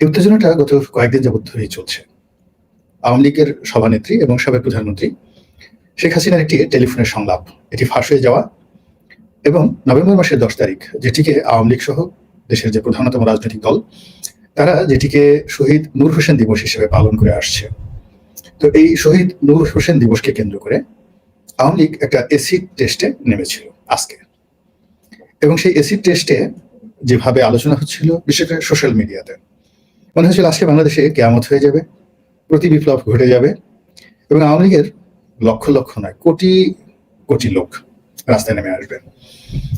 এই উত্তেজনাটা গত কয়েকদিন যাবত ধরেই চলছে। আওয়ামী লীগের সভানেত্রী এবং সাবেক প্রধানমন্ত্রী শেখ হাসিনার একটি টেলিফোনের সংলাপ। এটি ফাঁস হয়ে যাওয়া এবং নভেম্বর মাসের দশ তারিখ যেটিকে আওয়ামী লীগ সহ দেশের যে প্রধানতম রাজনৈতিক দল, তারা যেটিকে শহীদ নূর হোসেন দিবস হিসেবে পালন করে আসছে। তো এই শহীদ নূর হোসেন দিবসকে কেন্দ্র করে আওয়ামী লীগ একটা এসিড টেস্টে নেমেছিল আজকে। এবং সেই এসিড টেস্টে যেভাবে আলোচনা হচ্ছিল, বিশেষ করে সোশ্যাল মিডিয়াতে মনে হচ্ছিল আজকে বাংলাদেশে কেয়ামত হয়ে যাবে প্রতি বিপ্লব ঘটে যাবে এবং আওয়ামী লীগের লক্ষ লক্ষ নয় কোটি কোটি লোক রাস্তায় নেমে আসবে।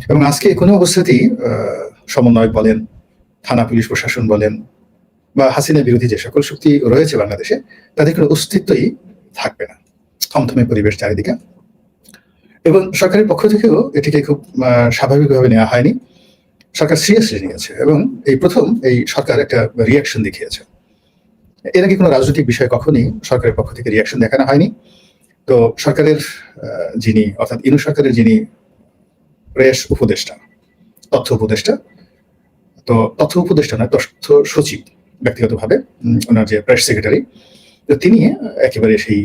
এবং আজকে কোনো অবস্থাতেই আহ, সমন্বয়ক বলেন থানা পুলিশ প্রশাসন বলেন বা হাসিনা বিরোধী যে সকল শক্তি রয়েছে বাংলাদেশে তাদের কোনো অস্তিত্বই থাকবে না। থমথমে পরিবেশ চারিদিকে। এবং সরকারের পক্ষ থেকেও এটিকে খুব স্বাভাবিকভাবে নেওয়া হয়নি। সরকার সিরিয়াসলি নিয়েছে এবং এই প্রথম এই সরকার একটা রিয়াকশন দেখিয়েছে। এর আগে কোনো রাজনৈতিক বিষয়ে কখনই সরকারের পক্ষ থেকে রিয়াকশন দেখানো হয়নি। তো সরকারের যিনি, অর্থাৎ ইনু সরকারের যিনি প্রেস উপদেষ্টা, তথ্য উপদেষ্টা, তো তথ্য উপদেষ্টা নয়, তথ্য সচিব ব্যক্তিগতভাবে ওনার যে প্রেস সেক্রেটারি তো তিনি একেবারে সেই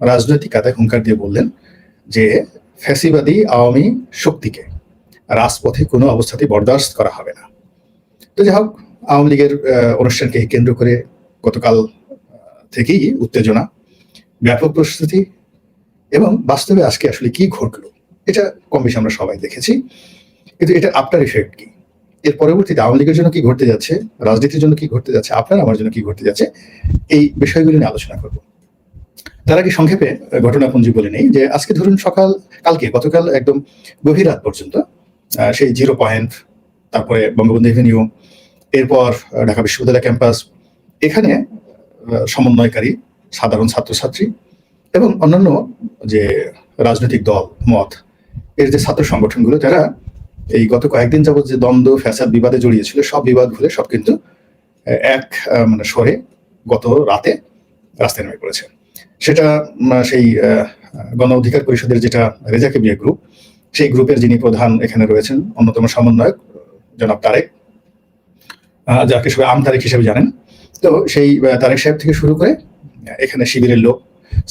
রাজনৈতিক কাতায় হুঙ্কার দিয়ে বললেন যে ফ্যাসিবাদী আওয়ামী শক্তিকে রাজপথে কোনো অবস্থাতেই বরদাস্ত করা হবে না। তো যাই হোক, আওয়ামী লীগের অনুষ্ঠানকে কেন্দ্র করে গতকাল থেকেই উত্তেজনা, ব্যাপক প্রস্তুতি এবং বাস্তবে আজকে আসলে কি ঘটলো, এটা কম বেশি আমরা সবাই দেখেছি। কিন্তু এটা আফটার ইফেক্ট কি? এর পরবর্তীতে আওয়ামী লীগের জন্য কি ঘটতে যাচ্ছে, রাজনীতির জন্য কি ঘটতে যাচ্ছে, আপনার আমার জন্য কি ঘটতে যাচ্ছে, এই বিষয়গুলি নিয়ে আলোচনা করব। তার আগে সংক্ষেপে ঘটনাপুঞ্জি বলে নেই যে আজকে ধরুন সকাল, কালকে, গতকাল একদম গভীর রাত পর্যন্ত সেই জিরো পয়েন্ট, তারপরে বঙ্গবন্ধু এভিনিউ, এরপর ঢাকা বিশ্ববিদ্যালয় ক্যাম্পাস। এখানে সমন্বয়কারী, সাধারণ ছাত্রছাত্রী এবং অন্যান্য যে রাজনৈতিক দল, মত, এর যে ছাত্র সংগঠনগুলো, যারা এই গত কয়েকদিন যাবত যে দ্বন্দ্ব, ফ্যাসাদ বিবাদে জড়িয়েছিল, সব বিবাদ ভুলে সব কিন্তু এক মানে সরে গত রাতে রাস্তায় নেমে পড়েছে। সেটা সেই গণ অধিকার পরিষদের যেটা রেজাকে বিয়ে গ্রুপ সেই গ্রুপের যিনি প্রধান এখানে রয়েছেন, অন্যতম সমন্বয়ক, জনাব তারেক যাকে সবাই আম তারেক হিসেবে জানেন। তো সেই তারেক সাহেব থেকে শুরু করে এখানে শিবিরের লোক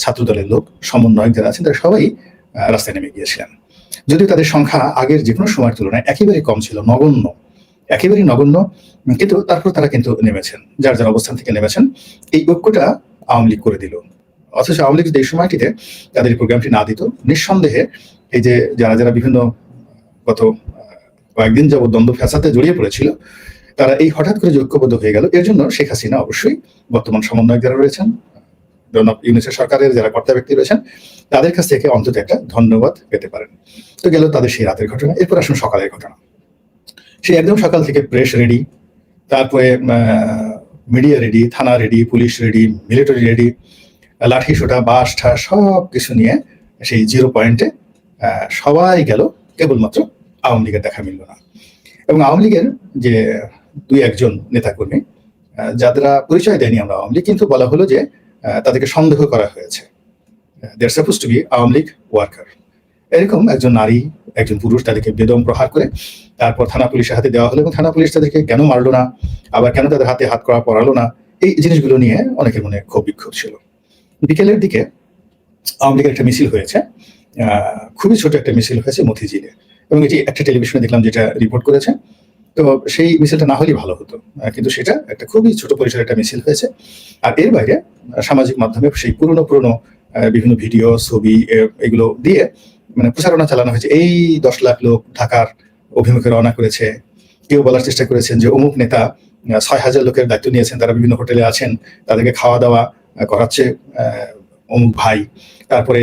ছাত্র দলের লোক, সমন্বয়ক যারা আছেন, তারা সবাই রাস্তায় নেমে গিয়েছিলেন। যদিও তাদের সংখ্যা আগের যে কোনো সময়ের তুলনায় একেবারে কম ছিল, নগণ্য, একেবারেই নগণ্য, কিন্তু তারপর তারা কিন্তু নেমেছেন, যার যার অবস্থান থেকে নেমেছেন। এই ঐক্যটা আওয়ামী লীগ করে দিল। অথচ আওয়ামী লীগ এই সময়টিতে তাদের প্রোগ্রামটি না দিত, নিঃসন্দেহে এই যে যারা যারা বিভিন্ন, গত কয়েকদিন যাবত দ্বন্দ্ব ফ্যাসাতে জড়িয়ে পড়েছিল, তারা এই হঠাৎ করে ঐক্যবদ্ধ হয়ে গেল, এর জন্য শেখ হাসিনা অবশ্যই বর্তমান সমন্বয়ক যারা রয়েছেন ইউনিসেফ সরকারের যারা কর্তা ব্যক্তি রয়েছেন, তাদের কাছ থেকে অন্তত একটা ধন্যবাদ পেতে পারেন। তো গেল তাদের সেই রাতের ঘটনা, এরপর আসুন সকালের ঘটনা। সেই একদম সকাল থেকে প্রেস রেডি তারপরে মিডিয়া রেডি থানা ready police ready military ready লাঠি সোটা বাস ঠা সব কিছু নিয়ে সেই জিরো পয়েন্টে সবাই গেল, কেবলমাত্র আওয়ামী লীগের দেখা মিলল না। এবং আওয়ামী লীগের যে দুই একজন নেতাকর্মী যারা পরিচয় দেয়নি আমরা আওয়ামী লীগ, কিন্তু বলা হলো যে তাদেরকে সন্দেহ করা হয়েছে। দেড় suppose to be Awami League worker এরকম একজন নারী, একজন পুরুষ তাদেরকে বেদম প্রহার করে তারপর থানা পুলিশের হাতে দেওয়া হলো এবং থানা পুলিশ তাদেরকে কেন মারলো না, আবার কেন তাদের হাতে হাত করা পড়ালো না, এই জিনিসগুলো নিয়ে অনেকের মনে ক্ষোভ বিক্ষোভ ছিল। বিকেলের দিকে আওয়ামী লীগের একটা মিছিল হয়েছে। খুবই ছোট একটা মিছিল হয়েছে মতিঝিলে। এবং এটি একটা টেলিভিশনে দেখলাম যেটা রিপোর্ট করেছে। তো সেই মিছিলটা না হলেই ভালো হতো। কিন্তু সেটা একটা খুবই ছোট পরিসরের একটা মিছিল হয়েছে। আর এর বাইরে সামাজিক মাধ্যমে সেই পুরনো পুরনো বিভিন্ন ভিডিও, ছবি এগুলো দিয়ে মানে প্রচারণা চালানো হয়েছে। এই দশ লাখ লোক ঢাকার অভিমুখে রওনা করেছে। কেউ বলার চেষ্টা করেছেন যে অমুক নেতা ছয় হাজার লোকের দায়িত্ব নিয়েছেন, তারা বিভিন্ন হোটেলে আছেন, তাদেরকে খাওয়া দাওয়া করাচ্ছে অমুক ভাই। তারপরে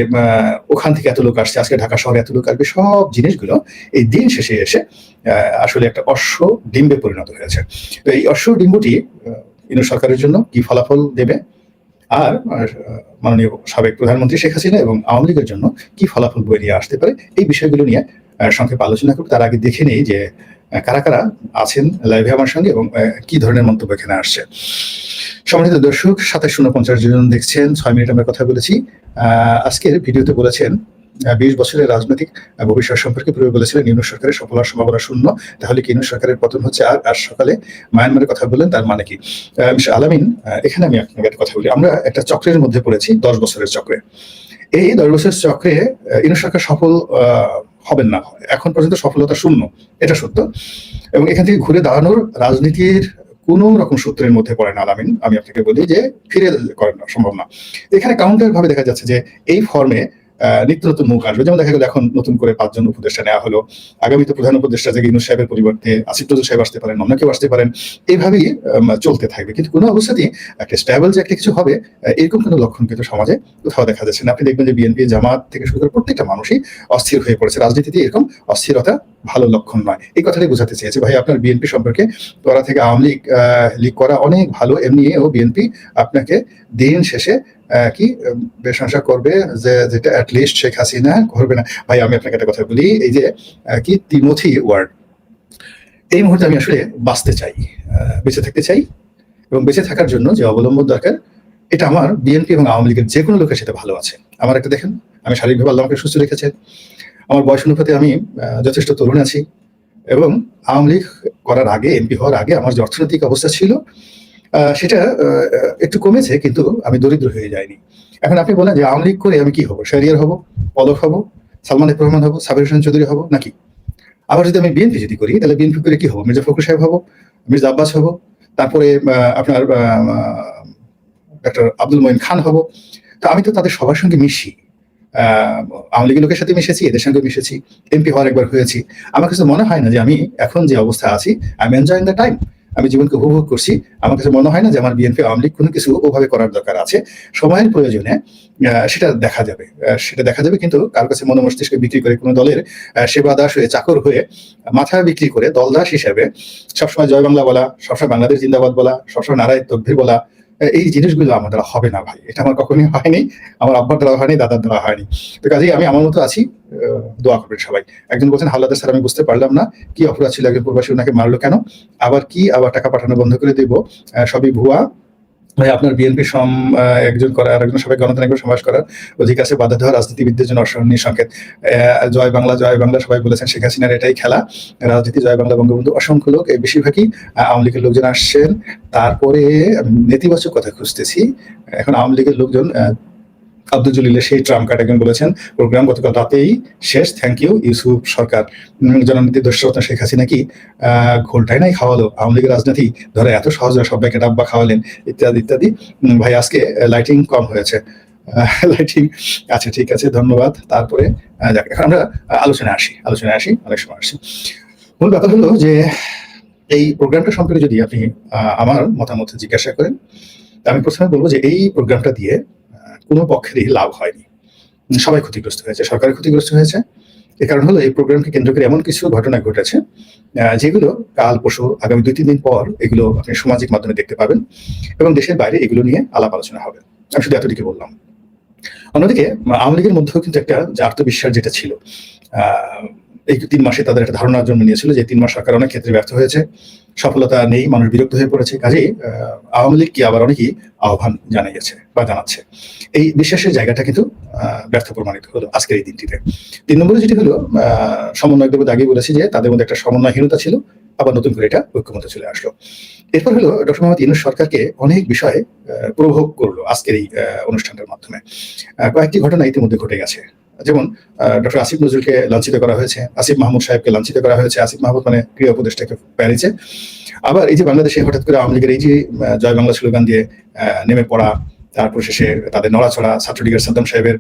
ওখান থেকে এত লোক আসছে আজকে ঢাকা শহরে এত লোক আসবে সব জিনিসগুলো এই দিন শেষে এসে আসলে একটা অশ্ব ডিম্বে পরিণত হয়েছে। তো এই অশ্ব ডিম্বটি আহ, ইনু সরকারের জন্য কি ফলাফল দেবে? আর মাননীয় সাবেক প্রধানমন্ত্রী শেখ হাসিনা এবং আওয়ামী লীগের জন্য কি ফলাফল বয়ে নিয়ে আসতে পারে? এই বিষয়গুলো নিয়ে সংক্ষেপে আলোচনা করব। তার আগে দেখে নেই যে কারা কারা আছেন লাইভে আমার সঙ্গে এবং কি ধরনের মন্তব্য এখানে আসছে? সম্মানিত দর্শক সাতাশ শূন্য পঞ্চাশ জন দেখছেন ছয় মিনিট আমরা কথা বলেছি। আজকের ভিডিওতে বলেছেন বিশ বছরের রাজনৈতিক ভবিষ্যৎ সম্পর্কে পূর্বে বলেছিলেন ইউনুস সরকারের সফল হওয়ার সম্ভাবনা শূন্য। তাহলে কি সরকারের পতন হচ্ছে আর আর সকালে? মায়ানমারের কথা বললেন তার মানে কি? আলামিন এখানে আমি আপনাকে একটা কথা বলি। আমরা একটা চক্রের মধ্যে পড়েছি দশ বছরের চক্রে। এই দশ বছরের চক্রে আহ, ইউনুস সরকার সফল হবেন না। এখন পর্যন্ত সফলতা শূন্য, এটা সত্য। এবং এখান থেকে ঘুরে দাঁড়ানোর রাজনীতির কোন রকম সূত্রের মধ্যে পড়ে না আলামিন। আমি আপনাকে বলি যে ফিরে করেন সম্ভব না। এখানে কাউন্টার ভাবে দেখা যাচ্ছে যে এই ফর্মে নিত্য নতুন মুখ আসবে। যেমন দেখা গেল এখন নতুন করে পাঁচজন উপদেষ্টা নেওয়া হলো। আগামীতে প্রধান উপদেষ্টা সাহেবের পরিবর্তে আসিফ সাহেব আসতে পারেন, অন্য কেউ আসতে পারেন এইভাবেই চলতে থাকবে। কিন্তু কোনো অবস্থাতেই একটা স্ট্যাবল যে একটা কিছু হবে এরকম কোনো লক্ষণ কিন্তু সমাজে কোথাও দেখা যাচ্ছে না। আপনি দেখবেন যে বিএনপি জামাত থেকে শুরু করে প্রত্যেকটা মানুষই অস্থির হয়ে পড়েছে। রাজনীতিতে এরকম অস্থিরতা ভালো লক্ষণ নয়। এই কথাটাই বোঝাতে চেয়েছে। ভাই, আপনার বিএনপি সম্পর্কে করা থেকে আওয়ামী লীগ লীগ করা অনেক ভালো। এমনিও বিএনপি আপনাকে দিন শেষে কি প্রশংসা করবে যে, যেটা লিস্ট শেখ হাসিনা করবে না। ভাই, আমি আপনাকে একটা কথা বলি, এই যে কি, তিমথি ওয়ার্ড এই মুহূর্তে আমি আসলে বাঁচতে চাই বেঁচে থাকতে চাই এবং বেঁচে থাকার জন্য যে অবলম্বন দরকার, এটা আমার বিএনপি এবং আওয়ামী লীগের যে কোনো লোকের সাথে ভালো আছে। আমার একটা দেখেন, আমি শারীরিকভাবে আল্লাহ আমাকে সুস্থ রেখেছে। আমার বয়স অনুপাতে আমি যথেষ্ট তরুণ আছি এবং আওয়ামী লীগ করার আগে, এমপি হওয়ার আগে আমার যে অর্থনৈতিক অবস্থা ছিল সেটা একটু কমেছে কিন্তু আমি দরিদ্র হয়ে যাইনি। এখন আপনি বলেন যে আওয়ামী লীগ করে আমি কি হব? শারিয়ার হব? পলক হব? সালমান রহমান হব? সাবির হোসেন চৌধুরী হব? নাকি? আবার যদি আমি বিএনপি যদি করি, তাহলে বিএনপি করে কি হব? মির্জা ফখরুল সাহেব হব? মির্জা আব্বাস হব? তারপরে আপনার ডক্টর আব্দুল মঈন খান হব? তো আমি তো তাদের সবার সঙ্গে মিশি। আওয়ামী লীগের লোকের সাথে মিশেছি, এদের সঙ্গে মিশেছি এমপি হওয়ার একবার হয়েছি। আমার কাছে মনে হয় না যে আমি এখন যে অবস্থা আছি আই আমি এনজয়িং দ্য টাইম আমি জীবনকে উপভোগ করছি। আমার কাছে মনে হয় না যে আমার বিএনপি আওয়ামী লীগ কোনো কিছু ওভাবে করার দরকার আছে। সময়ের প্রয়োজনে সেটা দেখা যাবে। সেটা দেখা যাবে কিন্তু কার কাছে মন মস্তিষ্ক বিক্রি করে কোনো দলের সেবা দাস হয়ে, চাকর হয়ে, মাথা বিক্রি করে দলদাস হিসেবে সবসময় জয় বাংলা বলা, সবসময় বাংলাদেশ জিন্দাবাদ বলা, সবসময় নারায়ণ তকভির বলা এই জিনিসগুলো আমার দ্বারা হবে না ভাই। এটা আমার কখনোই হয়নি, আমার আব্বার দ্বারা হয়নি, দাদার দ্বারা হয়নি। তো কাজেই আমি আমার মতো আছি দোয়া করবেন সবাই। একজন বলছেন হাল্লাদ স্যার, আমি বুঝতে পারলাম না কি অপরাধ ছিল, একজন প্রবাসী ওনাকে মারলো কেন? আবার কি, আবার টাকা পাঠানো বন্ধ করে দেব? সবই ভুয়া। ভাই, আপনার বিএনপি সম একজন করা আর একজন সবাই গণতান্ত্রিক সমাজ করার অধিক আছে, বাধা দেওয়া রাজনীতিবিদদের জন্য অসহনীয় সংকেত জয় বাংলা জয় বাংলা, সবাই বলেছেন শেখ হাসিনার এটাই খেলা। রাজনীতি, জয় বাংলা, বঙ্গবন্ধু, অসংখ্য লোক, এই বেশিরভাগই আওয়ামী লীগের লোকজন আসছেন। তারপরে নেতিবাচক কথা খুঁজতেছি। এখন আওয়ামী লীগের লোকজন আব্দুল জলিলের সেই ট্রাম কার্ড একজন বলেছেন। প্রোগ্রাম গতকাল রাতেই শেষ। Thank you Yusuf Sarkar. জননীতি দোষরত্ন শেখ হাসিনা কি ঘোলটাই নাই খাওয়ালো? আওয়ামী লীগের রাজনীতি ধরে এত সহজ সবাইকে ডাব্বা খাওয়ালেন, ইত্যাদি ইত্যাদি। ভাই, আজকে লাইটিং কম হয়েছে। লাইটিং আচ্ছা ঠিক আছে, ধন্যবাদ। তারপরে এখন আমরা আলোচনায় আসি আলোচনায় আসি, অনেক সময় আসি মূল ব্যাপার হলো যে, এই প্রোগ্রামটা সম্পর্কে যদি আপনি আমার মতামত জিজ্ঞাসা করেন আমি প্রথমে বলব যে এই প্রোগ্রামটা দিয়ে কোনো পক্ষেরই লাভ হয়নি। সবাই ক্ষতিগ্রস্ত হয়েছে, সরকার ক্ষতিগ্রস্ত হয়েছে। এ কারণ হলো, এই প্রোগ্রামকে কেন্দ্র করে এমন কিছু ঘটনা ঘটেছে যেগুলো কাল, পরশু, আগামী দুই, তিন দিন পর এগুলো আপনি সামাজিক মাধ্যমে দেখতে পাবেন এবং দেশের বাইরে এগুলো নিয়ে আলাপ আলোচনা হবে। আমি শুধু এতদিকে বললাম। অন্যদিকে আওয়ামী লীগের মধ্যেও কিন্তু একটা যে আত্মবিশ্বাস যেটা ছিল এই তিন মাসে তাদের একটা ধারণার জন্ম নিয়েছিল যে তিন মাস সরকার অনেক ক্ষেত্রে ব্যর্থ হয়েছে। সফলতা নেই, মানুষ বিরক্ত হয়ে পড়েছে। কাজেই আওয়ামী লীগকে আবার অনেকেই আহ্বান জানিয়েছে বা জানাচ্ছে। এই বিশ্বাসের জায়গাটা কিন্তু ব্যর্থ প্রমাণিত হলো আজকের এই দিনটিতে। তিন নম্বরে যেটি হলো সমন্বয়কদের মধ্যে আগেই বলেছি যে, তাদের মধ্যে একটা সমন্বয়হীনতা ছিল, আবার নতুন করে এটা ঐক্যমত চলে আসলো। এরপর হলো ডক্টর মোহাম্মদ ইউনুস সরকারকে অনেক বিষয়ে প্রভোগ করল আজকের এই অনুষ্ঠানটার মাধ্যমে। কয়েকটি ঘটনা ইতিমধ্যে ঘটে গেছে। যেমন ডক্টর আসিফ নজরুলকে লাঞ্ছিত করা হয়েছে, আসিফ মাহমুদ সাহেবকে লাঞ্ছিত করা হয়েছে, আসিফ মাহমুদ মানে ক্রীড়া উপদেষ্টাকে প্যারিছে আবার এই যে বাংলাদেশে হঠাৎ করে আওয়ামী লীগের এই যে জয় বাংলা স্লোগান দিয়ে নেমে পড়া, তারপর শেষে তাদের নড়াচড়া, ছাত্রলীগের সাদ্দাম সাহেবের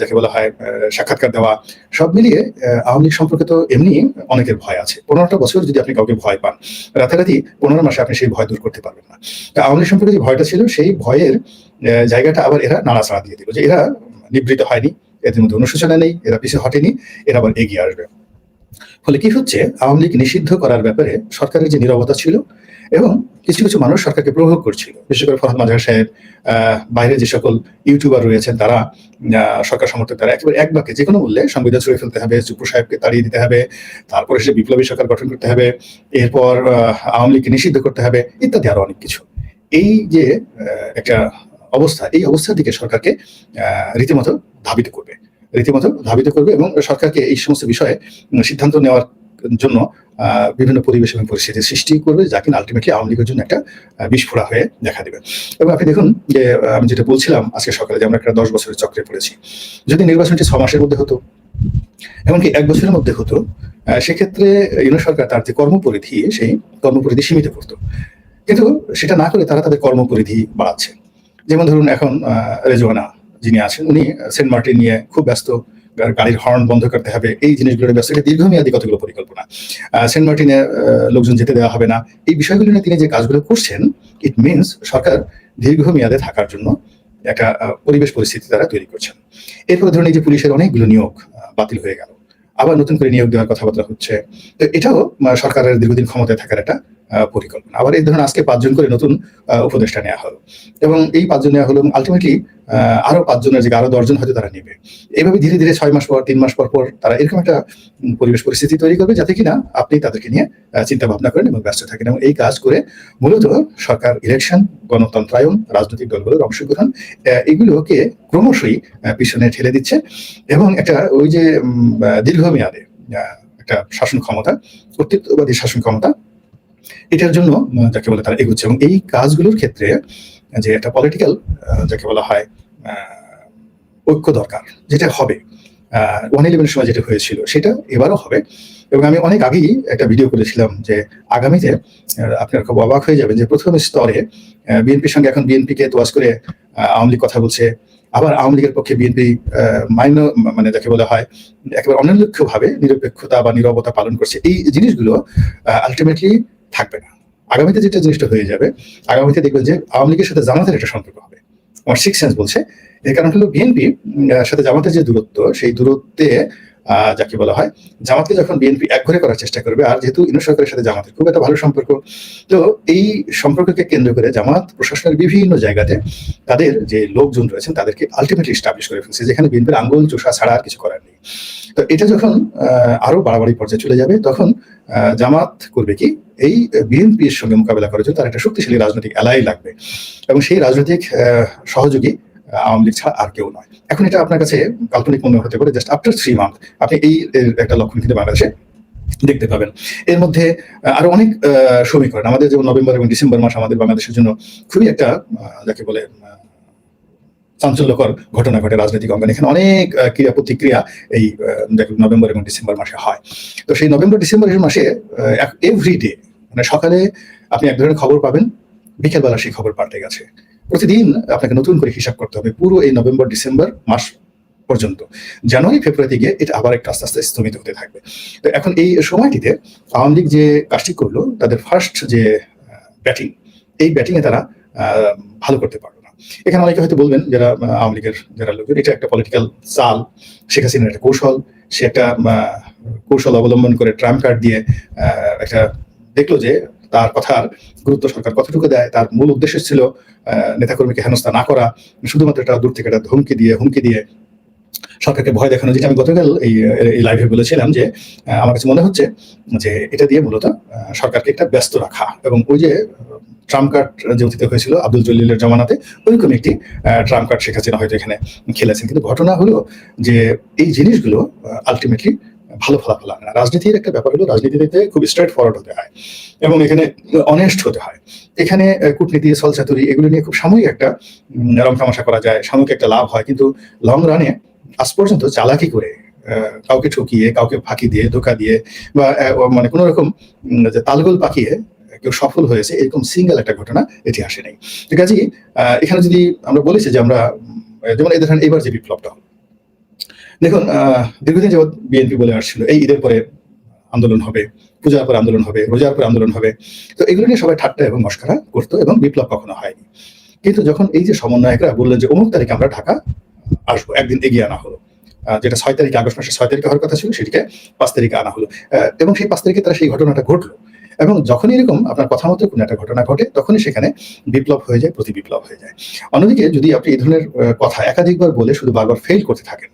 যাকে বলা হয় সাক্ষাৎকার দেওয়া, সব মিলিয়ে আওয়ামী লীগ সম্পর্কে তো এমনি অনেকের ভয় আছে। পনেরোটা বছর যদি আপনি কাউকে ভয় পান, রাতারাতি পনেরো মাসে আপনি সেই ভয় দূর করতে পারবেন না। তা আওয়ামী সম্পর্কে যে ভয়টা ছিল, সেই ভয়ের জায়গাটা আবার এরা নাড়াচাড়া দিয়ে দিল যে এরা নিবৃত হয়নি। এদের মধ্যে অনুশোচনা নেই, এরা পিছিয়ে হটেনি, এরা আবার এগিয়ে আসবে। ফলে কি হচ্ছে? আওয়ামী লীগ নিষিদ্ধ করার ব্যাপারে সরকারের যে নিরবতা ছিল এবং কিছু কিছু মানুষ সরকারকে প্রভাব করছিল। বিশেষ করে ফরহাদ মাজার সাহেব বাইরে যে সকল ইউটিউবার রয়েছেন, তারা সরকার সমর্থক, তারা একেবারে এক বাক্যে যে কোনো মূল্যে সংবিধান ছুড়ে ফেলতে হবে, চুপু সাহেবকে তাড়িয়ে দিতে হবে, তারপরে সে বিপ্লবী সরকার গঠন করতে হবে, এরপর আওয়ামী লীগকে নিষিদ্ধ করতে হবে, ইত্যাদি আরও অনেক কিছু। এই যে একটা অবস্থা, এই অবস্থার দিকে সরকারকে রীতিমতো ধাবিত করবে। রীতিমতো ধাবিত করবে এবং সরকারকে এই সমস্ত বিষয়ে সিদ্ধান্ত নেওয়ার জন্য বিভিন্ন পরিবেশ এবং পরিস্থিতির সৃষ্টি করবে, যা কিনা আলটিমেটলি আওয়ামী লীগের জন্য একটা বিস্ফোরা হয়ে দেখা দেবে। এবং আপনি দেখুন যে আমি যেটা বলছিলাম আজকে সকালে যে আমরা একটা দশ বছরের চক্রে পড়েছি, যদি নির্বাচনটি ছ মাসের মধ্যে হতো, এমনকি এক বছরের মধ্যে হতো সেক্ষেত্রে ইউনো সরকার তার যে কর্মপরিধি, সেই কর্মপরিধি সীমিত করতো। কিন্তু সেটা না করে তারা তাদের কর্মপরিধি বাড়াচ্ছে। যেমন ধরুন এখন আহ, রেজওয়ানা যিনি আছেন উনি সেন্ট মার্টিন নিয়ে খুব ব্যস্ত গাড়ির হর্ন বন্ধ করতে হবে এই জিনিসগুলোর ব্যস্ত এটা দীর্ঘমেয়াদী কতগুলো পরিকল্পনা? সেন্ট মার্টিনে লোকজন যেতে দেওয়া হবে না। এই বিষয়গুলো নিয়ে তিনি যে কাজগুলো করছেন ইট মিনস সরকার দীর্ঘমেয়াদে থাকার জন্য একটা পরিবেশ পরিস্থিতি তারা তৈরি করছেন। এরপরে ধরুন এই যে পুলিশের অনেকগুলো নিয়োগ বাতিল হয়ে গেল। আবার নতুন করে নিয়োগ দেওয়ার কথাবার্তা হচ্ছে। তো এটাও সরকারের দীর্ঘদিন ক্ষমতায় থাকার একটা পরিকল্পনা। আবার এই ধরুন আজকে পাঁচজন করে নতুন উপদেষ্টা নেওয়া হলো। এবং এই পাঁচজন নেওয়া হলো আলটিমেটলি আরও পাঁচজনের যে আরও দশজন হয়তো তারা নেবে। এইভাবে ধীরে ধীরে ছয় মাস পর, তিন মাস পর পর তারা এরকম একটা পরিবেশ পরিস্থিতি তৈরি করবে যাতে কিনা আপনি তাদেরকে নিয়ে চিন্তা ভাবনা করেন এবং ব্যস্ত থাকেন। এবং এই কাজ করে মূলত সরকার ইলেকশন গণতন্ত্রায়ন, রাজনৈতিক দলগুলোর অংশগ্রহণ এগুলোকে ক্রমশই পিছনে ঠেলে দিচ্ছে। এবং একটা ওই যে দীর্ঘমেয়াদে একটা শাসন ক্ষমতা, কর্তৃত্ববাদী শাসন ক্ষমতা এটার জন্য যাকে বলে তারা এগুচ্ছে। এবং এই কাজগুলোর ক্ষেত্রে যে একটা পলিটিক্যাল যাকে বলা হয় ঐক্য দরকার, যেটা হবে ওয়ান ইলেভেনের সময় যেটা হয়েছিল, সেটা এবারও হবে। এবং আমি অনেক আগেই একটা ভিডিও করেছিলাম যে আগামীতে আপনারা খুব অবাক হয়ে যাবেন যে প্রথম স্তরে বিএনপির সঙ্গে এখন বিএনপিকে তোয়াজ করে আওয়ামী লীগ কথা বলছে। আবার আওয়ামী লীগের পক্ষে বিএনপি মাইন মানে যাকে বলা হয়, একেবারে অনিরপেক্ষভাবে নিরপেক্ষতা বা নিরবতা পালন করছে। এই জিনিসগুলো আলটিমেটলি থাকবে না। আগামীতে যেটা জিনিসটা হয়ে যাবে, আগামীতে দেখবেন যে আওয়ামী লীগের সাথে জামাতের একটা সম্পর্ক হবে। আমার সিক্স সেন্স বলছে, এর কারণ হলো বিএনপি সাথে জামাতের যে দূরত্ব, সেই দূরত্বে যাকে বলা হয়, জামাতকে যখন বিএনপি একঘরে করার চেষ্টা করবে, আর যেহেতু ইনু সরকারের সাথে জামাতের খুব একটা ভালো সম্পর্ক, তো এই সম্পর্ককে কেন্দ্র করে জামাত প্রশাসনের বিভিন্ন জায়গাতে তাদের যে লোকজন রয়েছেন, তাদেরকে আলটিমেটলি স্টাবলিশ করে ফেলছে, যেখানে বিএনপির আঙ্গুল, চোষা ছাড়া আর কিছু করার নেই। তো এটা যখন আরও বাড়াবাড়ি পর্যায়ে চলে যাবে, তখন জামাত করবে কি, এই বিএনপির সঙ্গে মোকাবেলা করার জন্য তার একটা শক্তিশালী রাজনৈতিক এলাই লাগবে। এবং সেই রাজনৈতিক সহযোগী আওয়ামী লীগ ছাড়া আর কেউ নয়। এখন এটা আপনার কাছে কাল্পনিক মনে হতে পারে জাস্ট আফটার থ্রি মান্থ আপনি এই একটা লক্ষণ কিন্তু বাংলাদেশে দেখতে পাবেন। এর মধ্যে আরও অনেক সমীকরণ আমাদের যেমন নভেম্বর এবং ডিসেম্বর মাস আমাদের বাংলাদেশের জন্য খুবই একটা যাকে বলে চাঞ্চল্যকর ঘটনা ঘটে রাজনৈতিক অঙ্গনে। এখানে অনেক ক্রিয়া প্রতিক্রিয়া এই নভেম্বর এবং ডিসেম্বর মাসে হয়। তো সেই নভেম্বর ডিসেম্বরের মাসে এভরি ডে মানে সকালে আপনি এক ধরনের খবর পাবেন, বিকেলবেলা সেই খবর পাল্টে গেছে। প্রতিদিন আপনাকে নতুন করে হিসাব করতে হবে পুরো এই নভেম্বর, ডিসেম্বর মাস পর্যন্ত। জানুয়ারি, ফেব্রুয়ারিতে গিয়ে এটা আবার একটা আস্তে আস্তে স্থগিত হতে থাকবে। তো এখন এই সময়টিতে আওয়ামী লীগ যে কাজটি করল, তাদের ফার্স্ট যে ব্যাটিং এই ব্যাটিংয়ে তারা ভালো করতে পারল না। এখানে অনেকে হয়তো বলবেন যারা আওয়ামী লীগের যারা লোকজন এটা একটা পলিটিক্যাল চাল। শেখ হাসিনার একটা কৌশল, সে একটা কৌশল অবলম্বন করে ট্রাম্প কার্ড দিয়ে একটা দেখল যে তার কথার গুরুত্ব সরকার কতটুকু দেয়, তার মূল উদ্দেশ্য ছিল নেতাকর্মীকে হেনস্থা না করা, শুধুমাত্র এটা দূর থেকে একটা ধমকি দিয়ে, হুমকি দিয়ে সরকারকে ভয় দেখানো, যেটা আমি গতকাল এই এই লাইভে বলেছিলাম যে আমার কাছে মনে হচ্ছে যে এটা দিয়ে মূলত সরকারকে একটা ব্যস্ত রাখা এবং ওই যে ট্রাম্প কার্ড যে অতীতে হয়েছিল আব্দুল জলিলের জমানাতে ওইরকম একটি ট্রাম্প কার্ড শেখ হাসিনা হয়তো এখানে খেলেছেন। কিন্তু ঘটনা হলো যে এই জিনিসগুলো আলটিমেটলি ভালো ফলাফল আনে না। রাজনীতির একটা ব্যাপার হলো রাজনীতিতে খুব স্ট্রেট ফরওয়ার্ড হতে হয় এবং এখানে অনেস্ট হতে হয়। এখানে কূটনীতি সলচাতুরি এগুলো নিয়ে খুব সাময়িক একটা রং তামাশা করা যায় সাময়িক একটা লাভ হয়। কিন্তু লং রানে আজ পর্যন্ত চালাকি করে কাউকে ঠকিয়ে কাউকে ফাঁকি দিয়ে ধোকা দিয়ে বা মানে কোনো রকম তালগোল পাকিয়ে কেউ সফল হয়েছে এরকম সিঙ্গেল একটা ঘটনা ইতিহাসে নেই। তো কাজেই আহ, এখানে যদি আমরা বলেছি যে আমরা যেমন এই দেখেন এবার যে বিপ্লবটা হলো দেখুন দীর্ঘদিন যাবৎ বিএনপি বলে আসছিল, এই ঈদের পরে আন্দোলন হবে, পূজার পর আন্দোলন হবে, রোজার পর আন্দোলন হবে। তো এগুলো নিয়ে সবাই ঠাট্টা এবং মস্করা করতো এবং বিপ্লব কখনো হয়নি। কিন্তু যখন এই যে সমন্বয়করা বললেন যে অমুক তারিখে আমরা ঢাকা আসব, একদিন এগিয়ে আনা হলো যেটা ছয় তারিখে আগস্ট মাসের ছয় তারিখে হওয়ার কথা ছিল, সেটিকে পাঁচ তারিখে আনা হলো এবং সেই পাঁচ তারিখে তারা সেই ঘটনাটা ঘটলো। এবং যখনই এরকম আপনার কথা মতো কোনো একটা ঘটনা ঘটে, তখনই সেখানে বিপ্লব হয়ে যায়, প্রতি বিপ্লব হয়ে যায়। অন্যদিকে যদি আপনি এই ধরনের কথা একাধিকবার বলে শুধু বারবার ফেল করতে থাকেন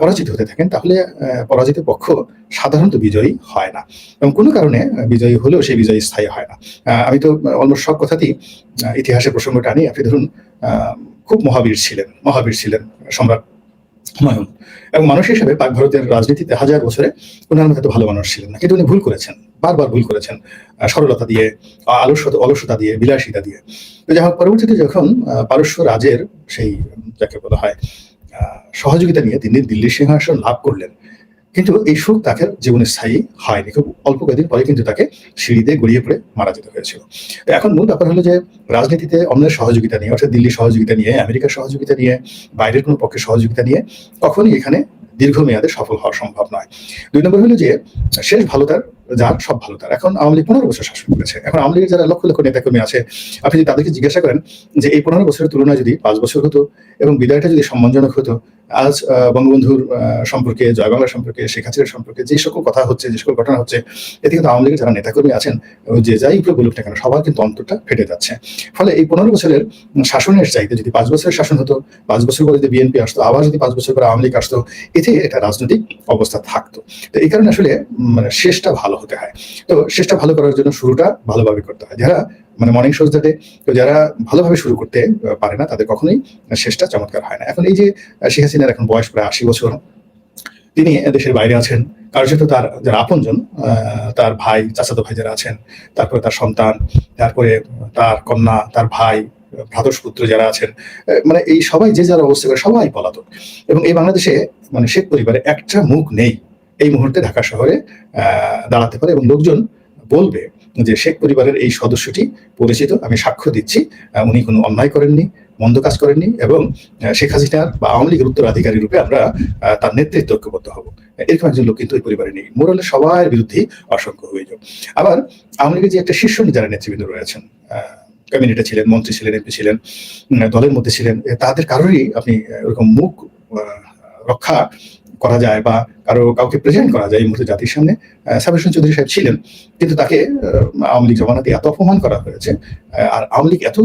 পরাজিত হতে থাকেন, তাহলে পরাজিত পক্ষ সাধারণত বিজয়ী হয় না। এবং কোনো কারণে বিজয়ী হলেও সেই বিজয়ী স্থায়ী হয় না। আমি তো অলমোস্ট সব কথাতেই ইতিহাসের প্রসঙ্গটা আনি আপনি ধরুন খুব মহাবীর ছিলেন মহাবীর ছিলেন সম্রাট হুমায়ুন এবং মানুষ হিসেবে পাক ভারতের রাজনীতিতে হাজার বছরে ওনার এত ভালো মানুষ ছিলেন না। কিন্তু উনি ভুল করেছেন। বারবার ভুল করেছেন সরলতা দিয়ে আলস্যতা অলসতা দিয়ে, বিলাসিতা দিয়ে। তো যাই হোক, পরবর্তীতে যখন পারস্য রাজের সেই, যাকে বলা হয় সহযোগিতা নিয়ে তিনি দিল্লির সিংহাসন লাভ করলেন, কিন্তু এই সুখ তাকে জীবনে স্থায়ী হয়নি। খুব অল্প কয়েকদিন পরে কিন্তু তাকে সিঁড়ি দিয়ে গড়িয়ে পড়ে মারা যেতে হয়েছিল। এখন মূল ব্যাপার হলো যে, রাজনীতিতে অন্যের সহযোগিতা নিয়ে, অর্থাৎ দিল্লির সহযোগিতা নিয়ে, আমেরিকার সহযোগিতা নিয়ে, বাইরের কোনো পক্ষের সহযোগিতা নিয়ে কখনই এখানে দীর্ঘমেয়াদে সফল হওয়া সম্ভব নয়। দুই নম্বর হলো যে, শেষ ভালো তার যার সব ভালো তার। এখন আওয়ামী লীগ পনেরো বছর শাসন করেছে। এখন আওয়ামী লীগের যারা লক্ষ লক্ষ নেতাকর্মী আছে, আপনি যদি তাদেরকে জিজ্ঞাসা করেন যে এই পনেরো বছরের তুলনায় যদি পাঁচ বছর হতো এবং বিদায়টা যদি সম্মানজনক হতো, আজ বঙ্গবন্ধুর সম্পর্কে, জয় বাংলা সম্পর্কে, শেখ হাসিনার সম্পর্কে যে সকল কথা হচ্ছে, যে সকল ঘটনা হচ্ছে, এতে কিন্তু আওয়ামী লীগের যারা নেতাকর্মী আছেন যে যাই উপরে বলুক না কেন, সবার কিন্তু অন্তরটা ফেটে যাচ্ছে। ফলে এই পনেরো বছরের শাসনের চাইতে যদি পাঁচ বছরের শাসন হতো, পাঁচ বছর পরে যদি বিএনপি আসতো, আবার যদি পাঁচ বছর পরে আওয়ামী লীগ আসতো, এতে একটা রাজনৈতিক অবস্থা থাকতো। তো এই কারণে আসলে মানে শেষটা ভালো। হতে হয়। তো শেষটা ভালো করার জন্য শুরুটা ভালোভাবে করতে হয়। যারা মানে মর্নিং শোজ যাতে যারা ভালোভাবে শুরু করতে পারে না, তাদের কখনোই শেষটা চমৎকার হয় না। এখন এই যে শেখ হাসিনার এখন বয়স প্রায় আশি বছর, তিনি দেশের বাইরে আছেন। কার্যত তার, যারা আপনজন তার ভাই, চাচাতো ভাই যারা আছেন, তারপরে তার সন্তান, তারপরে তার কন্যা, তার ভাই ভ্রাতস্পুত্র যারা আছেন মানে এই সবাই যে যারা অবস্থা করে সবাই পলাতক। এবং এই বাংলাদেশে মানে শেখ পরিবারে একটা মুখ নেই। এই মুহূর্তে ঢাকা শহরে দাঁড়াতে পারে এবং লোকজন বলবে যে শেখ পরিবারের এই সদস্যটি পরিচিত আমি সাক্ষ্য দিচ্ছি উনি কোনো অন্যায় করেননি মন্দ কাজ করেননি এবং শেখ হাসিনার বা আওয়ামী লীগের উত্তরাধিকারী রূপে আমরা তার নেতৃত্ব ঐক্যবদ্ধ হব। এরকম একজন লোক কিন্তু ওই পরিবারে নেই। মোরালে সবার বিরুদ্ধে অসংখ্য অভিযোগ। আবার আওয়ামী লীগের যে একটা শীর্ষ যারা নেতৃবৃন্দ রয়েছেন ক্যাবিনেটে ছিলেন মন্ত্রী ছিলেন এমপি ছিলেন দলের মধ্যে ছিলেন তাদের কারোরই আপনি আহ, ওরকম মুখ রক্ষা করা যায় বা কারও কাউকে প্রেজেন্ট করা যায় এই মুহূর্তে জাতির সামনে সাবির চৌধুরী সাহেব ছিলেন, কিন্তু তাকে আওয়ামী লীগ জমানাতে এত অপমান করা হয়েছে আর আওয়ামী লীগ এত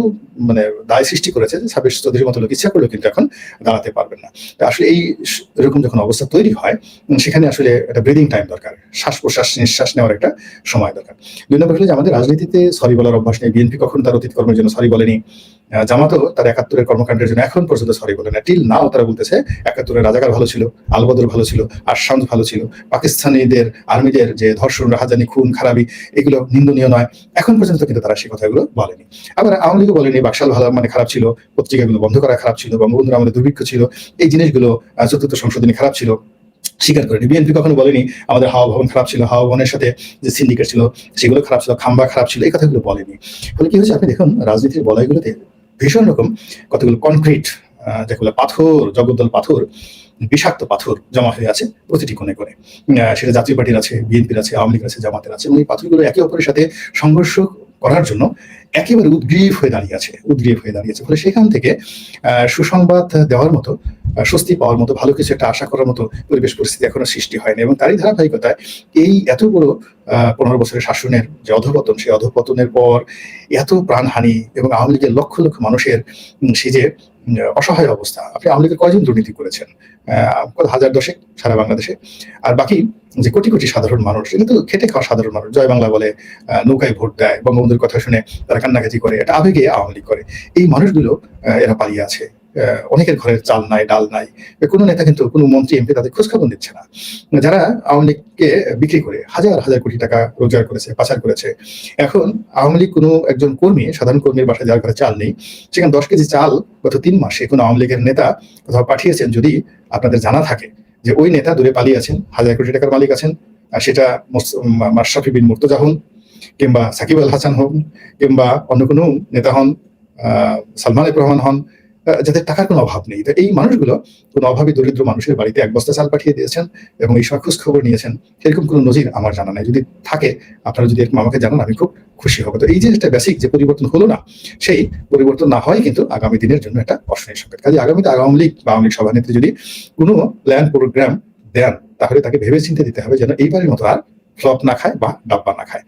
মানে দায় সৃষ্টি করেছে যে সাবির চৌধুরীর মতো লোক ইচ্ছা করলেও কিন্তু এখন দাঁড়াতে পারবেন না। আসলে এই এরকম যখন অবস্থা তৈরি হয় সেখানে আসলে একটা ব্রিদিং টাইম দরকার, শ্বাস প্রশ্বাস নিঃশ্বাস নেওয়ার একটা সময় দরকার। দুই নম্বর হলো যে আমাদের রাজনীতিতে সরি বলার অভ্যাস নেই বিএনপি কখনো তার অতীত কর্মের জন্য সরি বলেনি জামাতও তার একাত্তরের কর্মকাণ্ডের জন্য এখন পর্যন্ত সরি বলে না টিল নাও তারা বলতেছে, একাত্তরের রাজাকার ভালো ছিল, আলবদর ভালো ছিল আশান্ত ভালো ছিল। পাকিস্তানিদের আর্মিদের যে ধর্ষণ, রাহাজানি, খুন, খারাপি, এগুলো নিন্দনীয় নয়। এখন পর্যন্ত কিন্তু তারা সেই কথাগুলো বলেনি। আবার আওয়ামী লীগও বলেনি, বাকশাল ভালো মানে খারাপ ছিল, পত্রিকাগুলো বন্ধ করা খারাপ ছিল, বঙ্গবন্ধুর আমাদের দুর্ভিক্ষ ছিল, এই জিনিসগুলো চতুর্থ সংশোধনী খারাপ ছিল, স্বীকার করেনি। বিএনপি কখনো বলেনি, আমাদের হাওয়া ভবন খারাপ ছিল, হাওয়া ভবনের সাথে যে সিন্ডিকেট ছিল, সেগুলো খারাপ ছিল, খাম্বা খারাপ ছিল, এই কথাগুলো বলেনি। ফলে কি হচ্ছে আপনি দেখুন, রাজনীতির বলয়গুলোতে ভীষণ রকম কতগুলো কনক্রিট যেগুলো পাথর, জগদ্দল পাথর, বিষাক্ত পাথর জমা হয়ে আছে প্রতিটি কোণে কোণে। সেটা জাতীয় পার্টির আছে, বিএনপির আছে, আওয়ামী লীগের আছে, জামাতের আছে। এবং এই পাথরগুলো একে অপরের সাথে সংঘর্ষ করার জন্য একেবারে উদ্গ্রীব হয়ে দাঁড়িয়ে আছে, উদ্গ্রীব হয়ে দাঁড়িয়েছে ফলে সেখান থেকে সুসংবাদ দেওয়ার মতো স্বস্তি পাওয়ার মতো, ভালো কিছু একটা আশা করার মতো পরিবেশ পরিস্থিতি এখনও সৃষ্টি হয়নি এবং তারই ধারাবাহিকতায় এই এত বড় পনেরো বছরের শাসনের যে অধপতন, সেই অধপতনের পর এত প্রাণহানি এবং আওয়ামী লীগের লক্ষ লক্ষ মানুষের সেই যে অসহায় অবস্থা। আপনি আওয়ামী লীগের কয়জন দুর্নীতি করেছেন? হাজার দশেক সারা বাংলাদেশে। আর বাকি যে কোটি কোটি সাধারণ মানুষ কিন্তু খেটে খাওয়া সাধারণ মানুষ। জয় বাংলা বলে নৌকায় ভোট দেয়, বঙ্গবন্ধুর কথা শুনে তারা কান্নাকাটি করে, এটা আবেগে আওয়ামী লীগ করে। এই মানুষগুলো এরা পালিয়ে আছে। অনেকের ঘরের চাল নাই, ডাল নাই। কোনো নেতা কিন্তু, কোনো মন্ত্রী, এমপি তাদের খোঁজখবর নিচ্ছে না। যারা আওয়ামী লীগকে বিক্রি করে, হাজার হাজার কোটি টাকা রোজগার করেছে, পাচার করেছে। এখন আওয়ামী লীগ কোনো একজন কর্মী, সাধারণ কর্মীর বাসায় যার ঘরে চাল নেই, সেখানে দশ কেজি চাল গত তিন মাসে কোনো আওয়ামী লীগের নেতা কোথাও পাঠিয়েছেন যদি আপনাদের জানা থাকে যে ওই নেতা দূরে পালিয়ে আছেন, হাজার কোটি টাকার মালিক আছেন সেটা মাশরাফি বিন মুর্তজা হন কিংবা সাকিব আল হাসান হন কিংবা অন্য কোনো নেতা হন সালমান রহমান হন যাদের টাকার কোনো অভাব নেই। তো এই মানুষগুলো কোনো অভাবী দরিদ্র মানুষের বাড়িতে এক বস্তা চাল পাঠিয়ে দিয়েছেন এবং এই খোঁজ খবর নিয়েছেন। সেরকম কোনো নজির আমার জানা নাই। যদি থাকে, আপনারা যদি আমাকে জানান, আমি খুব খুশি হব। তো এই যে একটা বেসিক যে পরিবর্তন হলো না, সেই পরিবর্তন না হয় কিন্তু আগামী দিনের জন্য একটা অশনি সংকেত কাজে আগামীতে আওয়ামী লীগ বা আওয়ামী লীগ সভানেত্রী যদি কোনো প্ল্যান প্রোগ্রাম দেন, তাহলে তাকে ভেবে চিন্তে দিতে হবে যেন এইবারের মতো আর ফ্লপ না খায় বা ডাব্বা না খায়।